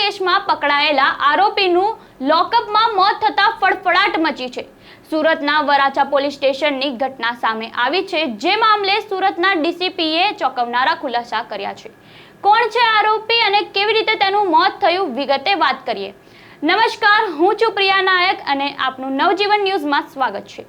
કેસમાં પકડાયેલા આરોપીનું લોકઅપમાં મોત થતા ફડફડાટ મચી છે. સુરતના વરાછા પોલીસ સ્ટેશનની ઘટના સામે આવી છે, જે મામલે સુરતના ડીસીપીએ ચોંકાવનારા ખુલાસા કર્યા છે. કોણ છે આરોપી અને કેવી રીતે તેનું મોત થયું વિગતે વાત કરીએ. નમસ્કાર, હું છું પ્રિયા નાયક અને આપનું નવજીવન ન્યૂઝમાં સ્વાગત છે.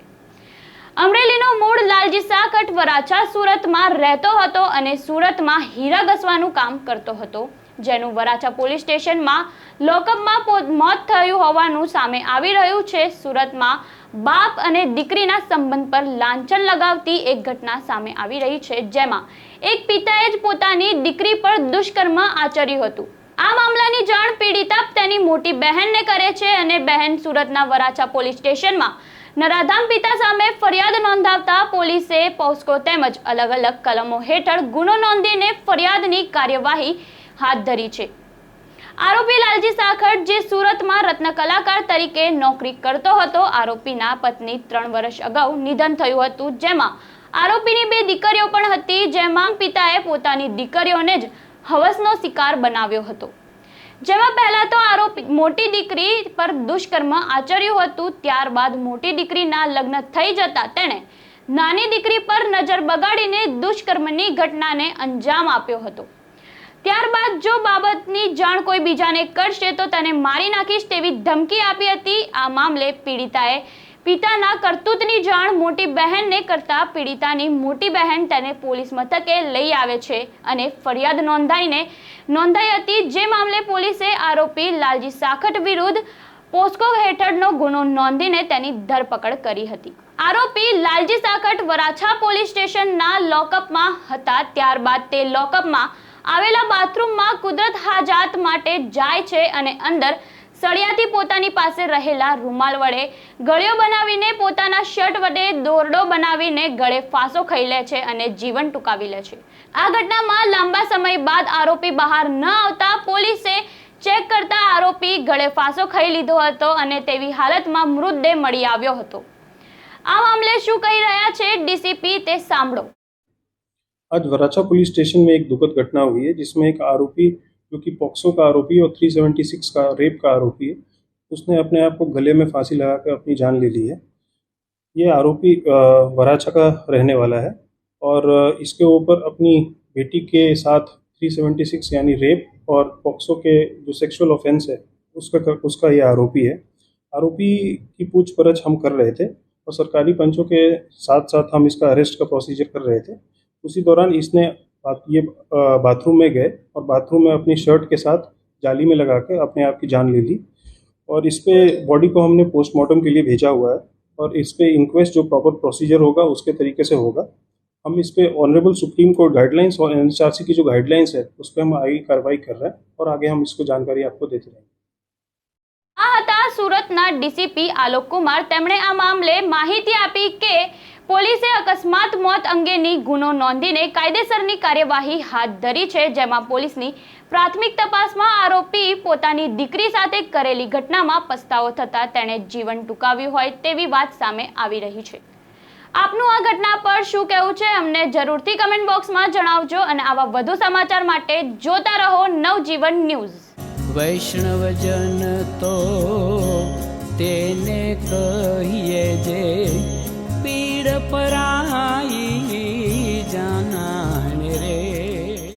અમરેલીનો મૂળ લાલજી સાકટ વરાછા સુરતમાં રહેતો હતો અને સુરતમાં હીરા ઘસવાનું કામ કરતો હતો. જેનું વરાછા પોલીસ સ્ટેશનમાં લોકઅપમાં મોત થયું હોવાનું સામે આવી રહ્યું છે. સુરતમાં બાપ અને દીકરીના સંબંધ પર લાંછન લગાવતી એક ઘટના સામે આવી રહી છે, જેમાં એક પિતાએ જ પોતાની દીકરી પર દુષ્કર્મ આચર્યું હતું. આ મામલાની જાણ પીડિતા તેની મોટી બહેનને કરે છે અને બહેન સુરતના વરાછા પોલીસ સ્ટેશનમાં નરાધામ પિતા સામે ફરિયાદ નોંધાવતા પોલીસે પોસ્કો તેમજ અલગ અલગ કલમો હેઠળ ગુનો નોંધીને ફરિયાદની કાર્યવાહી હાથ ધરી છે. આરોપી લાલજી સાખર, જે સુરતમાં રત્ન કલાકાર તરીકે નોકરી કરતો હતો, આરોપીના પત્ની ત્રણ વર્ષ અગાઉ નિધન થયું હતું, જેમાં આરોપીની બે દીકરીઓ પણ હતી, જેમાં પિતાએ પોતાની દીકરીઓને જ હવસનો શિકાર બનાવ્યો હતો. જેમાં પહેલા તો આરોપી મોટી દીકરી પર દુષ્કર્મ આચર્યું હતું, ત્યારબાદ મોટી દીકરીના લગ્ન થઈ જતા તેણે નાની દીકરી પર નજર બગાડીને દુષ્કર્મની ઘટનાને અંજામ આપ્યો હતો. ત્યારબાદ જો બાબતની જાણ કોઈ બીજાને કરશે તો તેને મારી નાખીશ તેવી ધમકી આપી હતી. આ મામલે પીડિતાએ પિતાના કરતૂતની જાણ મોટી બહેનને કરતા પીડિતાની મોટી બહેન તેને પોલીસ મથકે લઈ આવે છે અને ફરિયાદ નોંધાઈને નોંધાઈ હતી જે મામલે પોલીસે આરોપી લાલજી સાખટ વિરુદ્ધ પોસ્કો હેઠળનો ગુનો નોંધીને તેની ધરપકડ કરી હતી. આરોપી લાલજી સાખટ વરાછા પોલીસ સ્ટેશનના લોકઅપમાં હતા. ત્યારબાદ તે લોકઅપમાં આવેલા બાથરૂમમાં કુદરત હાજાત માટે જાય છે અને અંદર સળિયાથી પોતાની પાસે રહેલા રૂમાલ વડે ગળ્યો બનાવીને પોતાના શર્ટ વડે દોરડો બનાવીને ગળે ફાંસો ખાઈ લે છે અને જીવન ટૂંકાવી લે છે આ ઘટનામાં લાંબા સમય બાદ આરોપી બહાર ન આવતા પોલીસે ચેક કરતા આરોપી ગળે ફાંસો ખાઈ લીધો હતો અને તેવી હાલતમાં મૃતદેહ મળી આવ્યો હતો આ મામલે શું કહી રહ્યા છે ડીસીપી તે સાંભળો आज वराछा पुलिस स्टेशन में एक दुखद घटना हुई है जिसमें एक आरोपी जो कि पॉक्सो का आरोपी और 376 का रेप का आरोपी है। उसने अपने आप को गले में फांसी लगा कर अपनी जान ले ली है। ये आरोपी वराछा का रहने वाला है और इसके ऊपर अपनी बेटी के साथ 376 यानी रेप और पॉक्सो के जो सेक्सुअल ऑफेंस है, उसका उसका ये आरोपी है। आरोपी की पूछपरछ हम कर रहे थे और सरकारी पंचों के साथ साथ हम इसका अरेस्ट का प्रोसीजर कर रहे थे। उसी दौरान इसने ये अ, बाथरूम में गए और बाथरूम में अपनी शर्ट के साथ जाली में लगा कर अपने आप की जान ले ली और इस पे बॉडी को हमने पोस्टमार्टम के लिए भेजा हुआ है और इस पे इंक्वेस्ट जो प्रॉपर प्रोसीजर होगा उसके तरीके से होगा हम इस पे ऑनरेबल सुप्रीम कोर्ट गाइडलाइंस और एन की जो गाइडलाइंस है उस पर हम आगे कार्रवाई कर रहे हैं और आगे हम इसको जानकारी आपको देते रहेंगे આ હતા સુરતના ડીસીપી આલોક કુમાર તેમણે આ મામલે માહિતી આપી કે પોલીસે અકસ્માત મોત અંગેની ગુનો નોંધીને કાયદેસરની કાર્યવાહી હાથ ધરી છે, જેમાં પોલીસની પ્રાથમિક તપાસમાં આરોપી પોતાની દીકરી સાથે કરેલી ઘટનામાં પસ્તાવો થતા તેણે જીવન ટૂંકાવ્યું હોય તેવી વાત સામે આવી રહી છે. આપનું આ ઘટના પર શું કહેવું છે, અમને જરૂરથી કમેન્ટ બોક્સમાં જણાવજો અને આવા વધુ સમાચાર માટે જોતા રહો નવજીવન ન્યૂઝ. વૈષ્ણવજન તો તેને કહીએ જે But I.